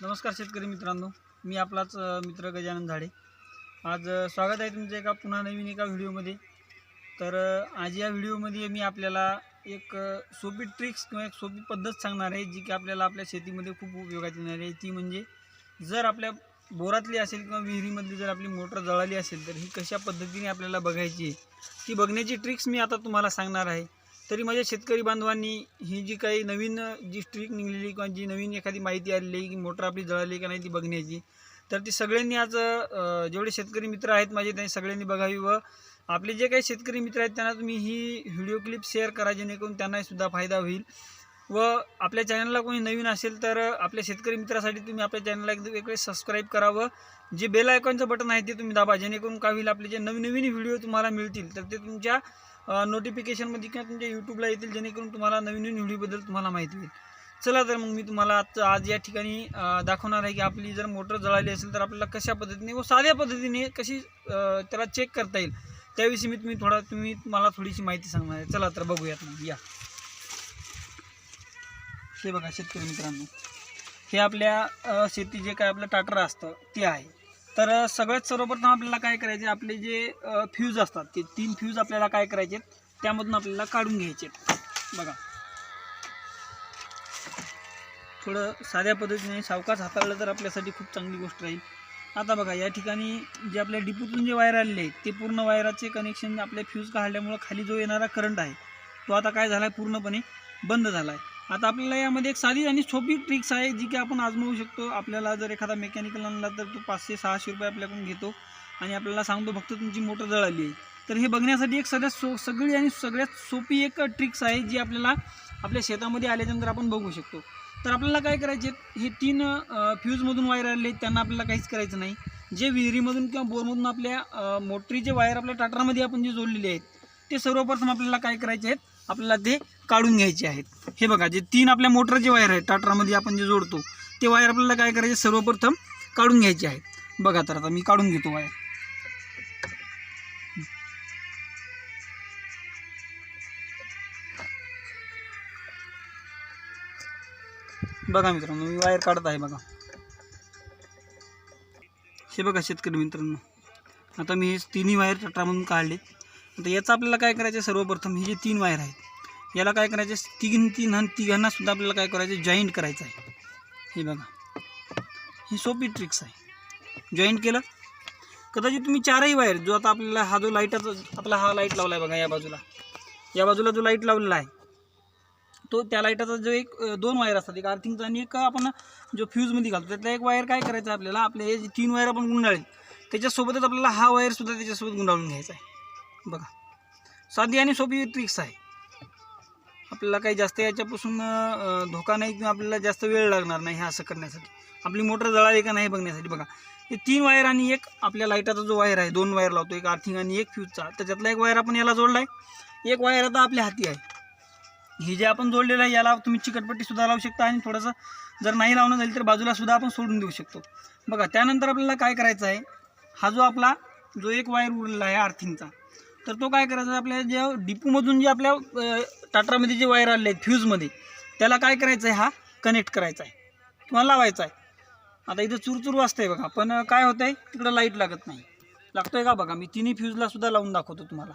नमस्कार शेतकरी मित्रांनो मी आपलाच मित्र गजानन झाडे. आज स्वागत आहे तुमचं एका पुन्हा नवीन एका व्हिडिओमध्ये. तर आज या व्हिडिओमध्ये मी आपल्याला एक सोपी ट्रिक्स किंवा एक सोपी पद्धत सांगणार आहे जी की आपल्याला आपल्या शेतीमध्ये खूप उपयोगात येणार आहे. ती म्हणजे जर आपल्या बोरातली असेल किंवा विहिरीमधली जर आपली मोटर जळाली असेल तर ही कशा पद्धतीने आपल्याला बघायची आहे ती बघण्याची ट्रिक्स मी आता तुम्हाला सांगणार आहे. तरी माझ्या शेतकरी बांधवांनी ही जी काही नवीन जी स्ट्रीक निघलेली किंवा जी नवीन एखादी माहिती आलेली आहे की मोटर आपली जळाली का नाही ती बघण्याची तर ती सगळ्यांनी आज जेवढे शेतकरी मित्र आहेत माझे त्यांनी सगळ्यांनी बघावी व आपले जे काही शेतकरी मित्र आहेत त्यांना तुम्ही ही व्हिडिओ क्लिप शेअर करा जेणेकरून त्यांनाही सुद्धा फायदा होईल. व आपल्या चॅनलला कोणी नवीन असेल तर आपल्या शेतकरी मित्रासाठी तुम्ही आपल्या चॅनलला एकदम एक वेळेस सबस्क्राईब करावं जे बेल आयकॉनचं बटन आहे ते तुम्ही दाबा जेणेकरून काय होईल आपले जे नवीन नवीन व्हिडिओ तुम्हाला मिळतील तर ते तुमच्या नोटिफिकेशनमध्ये किंवा तुमच्या यूट्यूबला येतील जेणेकरून तुम्हाला नवीन नवीन व्हिडिओबद्दल तुम्हाला माहिती होईल. चला तर मग मी तुम्हाला आज आज या ठिकाणी दाखवणार आहे की आपली जर मोटर जळाली असेल तर आपल्याला कशा पद्धतीने व साध्या पद्धतीने कशी त्याला चेक करता येईल. त्याविषयी मी तुम्ही थोडा तुम्ही मला थोडीशी माहिती सांगणार आहे. चला तर बघूयात मग. या. हे बघा शेतकरी मित्रांनो. हे आपल्या शेती जे काय आपलं टाटर असतं ते आहे. तर सगळ्यात सर्वप्रथम आपल्याला काय करायचे आपले जे फ्यूज असतात ते तीन फ्यूज आपल्याला काय करायचे त्यामधून आपल्याला काढून घ्यायचे. बघा. थोडं साध्या पद्धतीने सावकाश हाताळलं तर आपल्यासाठी खूप चांगली गोष्ट राहील. आता बघा या ठिकाणी जे आपल्या डिपूतून जे वायर आलेले आहेत ते पूर्ण वायराचे कनेक्शन आपल्या फ्यूज काढल्यामुळं खाली जो येणारा करंट आहे तो आता काय झाला आहे पूर्णपणे बंद झाला आहे आता आपल्याला यामध्ये एक साधी आणि सोपी ट्रिक्स आहे जी की आपण आजमावू शकतो. आपल्याला जर एखादा मेकॅनिकल आणला तर तो पाचशे सहाशे रुपये आपल्याकडून घेतो. आणि आपल्याला सांगतो फक्त तुमची मोटर जळाली आहे. तर हे बघण्यासाठी एक सगळ्यात सो सगळी आणि सगळ्यात सोपी एक ट्रिक्स आहे जी आपल्याला आपल्या शेतामध्ये आल्याच्यानंतर आपण बघू शकतो. तर आपल्याला काय करायचे हे तीन फ्यूजमधून वायर आले आहेत त्यांना आपल्याला काहीच करायचं नाही. जे विहिरीमधून किंवा बोरमधून आपल्या मोटरीचे वायर आपल्या टाटरमध्ये आपण जे जोडलेले आहेत ते सर्वप्रथम आपल्याला काय करायचे आहेत आपल्याला ते काढून घ्यायचे आहेत. हे बघा जे तीन आपल्या मोटरचे वायर आहेत टाटरामध्ये आपण जे जोडतो ते वायर आपल्याला काय करायचे? सर्वप्रथम काढून घ्यायचे आहेत. बघा तर आता मी काढून घेतो वायर बघा मित्रांनो मी वायर काढत आहे बघा. हे बघा शेतकरी मित्रांनो. आता मी हे तिन्ही वायर टटरामधून काढले. आता याचं आपल्याला काय करायचं आहे सर्वप्रथम? हे जे तीन वायर आहेत याला काय करायचे तीन तीन आणि तिघांनासुद्धा आपल्याला काय करायचं जॉईंट करायचं आहे. हे बघा. ही सोपी ट्रिक्स आहे. जॉईंट केलं. कदाचित तुम्ही चारही वायर जो आता आपल्याला हा जो लाईटाचा आपला हा लाइट लावला आहे बघा या बाजूला. या बाजूला जो लाइट लावलेला आहे तो त्या लाईटाचा जो एक दोन वायर असतात एक अर्थिंगचा आणि एक आपण जो फ्यूजमध्ये घालतो त्यातला एक वायर काय करायचं आहे आपल्याला? आपले हे जे तीन वायर आपण गुंडाळेल त्याच्यासोबतच आपल्याला हा वायरसुद्धा त्याच्यासोबत गुंडाळून घ्यायचा आहे. बघा. साधी आणि सोपी ट्रिक्स आहे. आपल्याला काही जास्त याच्यापासून धोका नाही किंवा आपल्याला जास्त वेळ लागणार नाही हे असं करण्यासाठी. आपली मोटर जळाली का नाही बघण्यासाठी बघा. हे तीन वायर आणि एक आपल्या लाईटाचा जो वायर आहे दोन वायर लावतो एक आर्थिंग आणि एक फ्यूजचा त्याच्यातला एक वायर आपण याला जोडला आहे एक वायर आता आपल्या हाती आहे. हे जे आपण जोडलेलं आहे याला तुम्ही चिकटपट्टीसुद्धा लावू शकता आणि थोडंसं जर नाही लावणं झाली तर बाजूलासुद्धा आपण सोडून देऊ शकतो. बघा त्यानंतर आपल्याला काय करायचं आहे? हा जो आपला जो एक वायर उरलेला आहे आर्थिंगचा तर तो काय करायचा आहे आपल्या जे डिपूमधून जे आपल्या टाटरामध्ये जे वायर आले आहेत फ्यूजमध्ये त्याला काय करायचं आहे हा? कनेक्ट करायचा आहे किंवा लावायचा आहे आता इथं चुरचूर वाजतंय बघा पण काय होतं आहे तिकडं लाइट लागत नाही. लागतोय का बघा? मी तिन्ही फ्यूजला सुद्धा लावून दाखवतो तुम्हाला.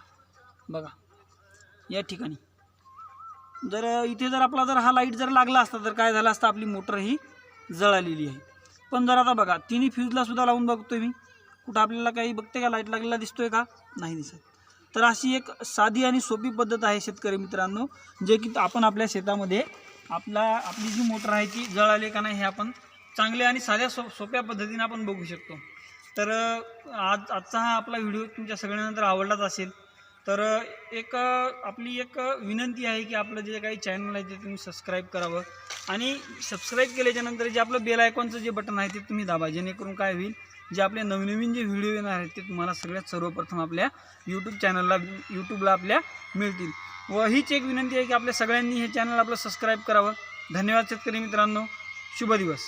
बघा. या ठिकाणी. जर इथे जर आपला जर हा लाइट जर लागला असता तर काय झालं असतं? आपली मोटर ही जळालेली आहे. पण जर आता बघा तिन्ही फ्यूजला सुद्धा लावून बघतोय मी. कुठं आपल्याला काही बघते का? लाइट लागलेला दिसतोय का? नाही दिसत. तर अशी एक साधी आणि सोपी पद्धत आहे शेतकरी मित्रांनो जे की आपण आपल्या शेतामध्ये आपला आपली जी मोटर आहे ती जळाली का नाही हे आपण चांगल्या आणि साध्या सो सोप्या पद्धतीने आपण बघू शकतो. तर आज आजचा हा आपला व्हिडिओ तुमच्या सगळ्यांना तर आवडलाच असेल तर एक आपली एक विनंती आहे की आपलं जे काही चॅनल आहे ते तुम्ही सबस्क्राईब करावं आणि सबस्क्राईब केल्याच्यानंतर जे आपलं बेल आयकॉनचं जे बटन आहे ते तुम्ही दाबा जेणेकरून काय होईल जे आपले नवनवीन जे व्हिडिओ येणार आहेत ते तुम्हाला सगळ्यात सर्वप्रथम आपल्या यूट्यूब चॅनलला यूट्यूबला आपल्या मिळतील. व हीच एक विनंती आहे की आपल्या सगळ्यांनी हे चॅनल आपलं सबस्क्राईब करावं. धन्यवाद शेतकरी मित्रांनो. शुभ दिवस.